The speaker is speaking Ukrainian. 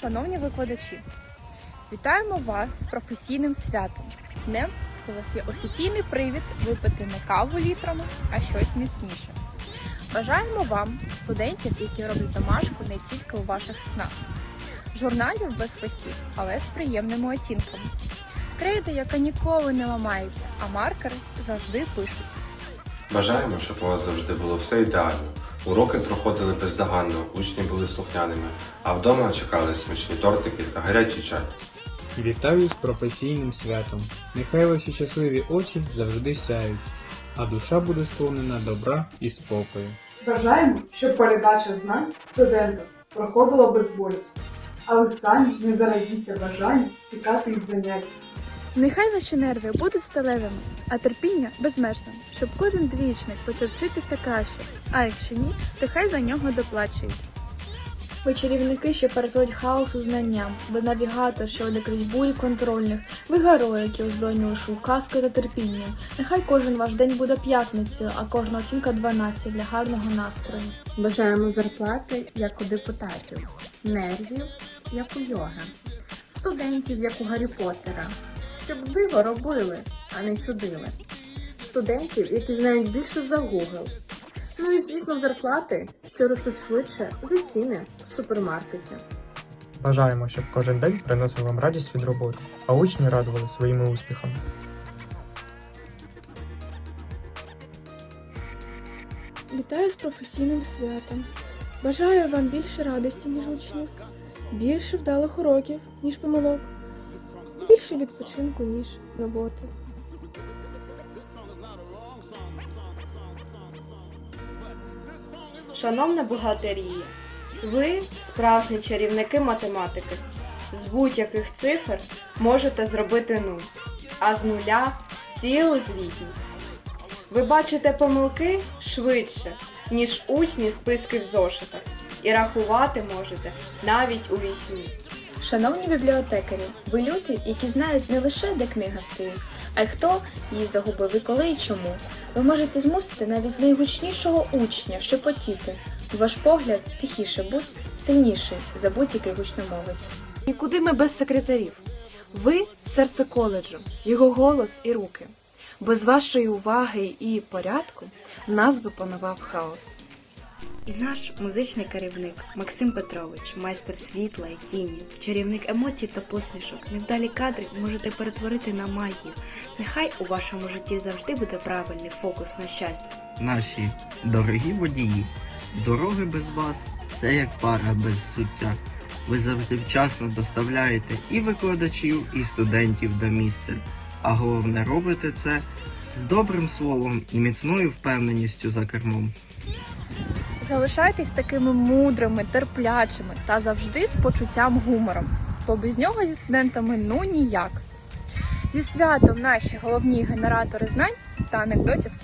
Шановні викладачі, вітаємо вас з професійним святом. Днем, у вас є офіційний привід випити не каву літрами, а щось міцніше. Бажаємо вам, студентів, які роблять домашку не тільки у ваших снах, журналів без хвостів, але з приємними оцінками. Крейда, яка ніколи не ламається, а маркери завжди пишуть. Бажаємо, щоб у вас завжди було все ідеально. Уроки проходили бездоганно, учні були слухняними, а вдома чекали смачні тортики та гарячий чай. Вітаю з професійним святом. Нехай ваші щасливі очі завжди сяють, а душа буде сповнена добра і спокою. Бажаємо, щоб передача знань студентам проходила безболісно, а ви самі не заразіться бажанням тікати із занять. Нехай ваші нерви будуть сталевими, а терпіння безмежним, щоб кожен двічник почав вчитися краще, а якщо ні, то хай за нього доплачують. Ви чарівники, що перетворюють хаос у знання, ви навігатор, що крізь бурі контрольних, ви герої, які озброєні лише казкою та терпінням. Нехай кожен ваш день буде п'ятницею, а кожна оцінка 12 для гарного настрою. Бажаємо зарплати, як у депутатів, нервів, як у йога, студентів, як у Гаррі Поттера, щоб диво робили, а не чудили, студентів, які знають більше за Google. Ну і звісно, зарплати, що ростуть швидше за ціни в супермаркеті. Бажаємо, щоб кожен день приносив вам радість від роботи, а учні радували своїми успіхами. Вітаю з професійним святом. Бажаю вам більше радості, ніж учнів, більше вдалих уроків, ніж помилок, більше відпочинку, ніж роботи. Шановна бухгалтерія, ви справжні чарівники математики. З будь-яких цифр можете зробити нуль, а з нуля цілу звітність. Ви бачите помилки швидше, ніж учні списки в зошитах, і рахувати можете навіть у вісні. Шановні бібліотекарі, ви люди, які знають не лише де книга стоїть, а й хто її загубив і коли і чому. Ви можете змусити навіть найгучнішого учня шепотіти. Ваш погляд тихіше будь сильніший за будь-який гучномовець. Нікуди ми без секретарів. Ви серце коледжу, його голос і руки. Без вашої уваги і порядку нас би панував хаос. І наш музичний керівник Максим Петрович, майстер світла і тіні, чарівник емоцій та посмішок. Невдалі кадри можете перетворити на магію. Нехай у вашому житті завжди буде правильний фокус на щастя. Наші дорогі водії, дороги без вас це як пара без суття. Ви завжди вчасно доставляєте і викладачів, і студентів до місця. А головне робите це з добрим словом і міцною впевненістю за кермом. Залишайтесь такими мудрими, терплячими та завжди з почуттям гумором, бо без нього зі студентами ну ніяк. Зі святом наші головні генератори знань та анекдотів з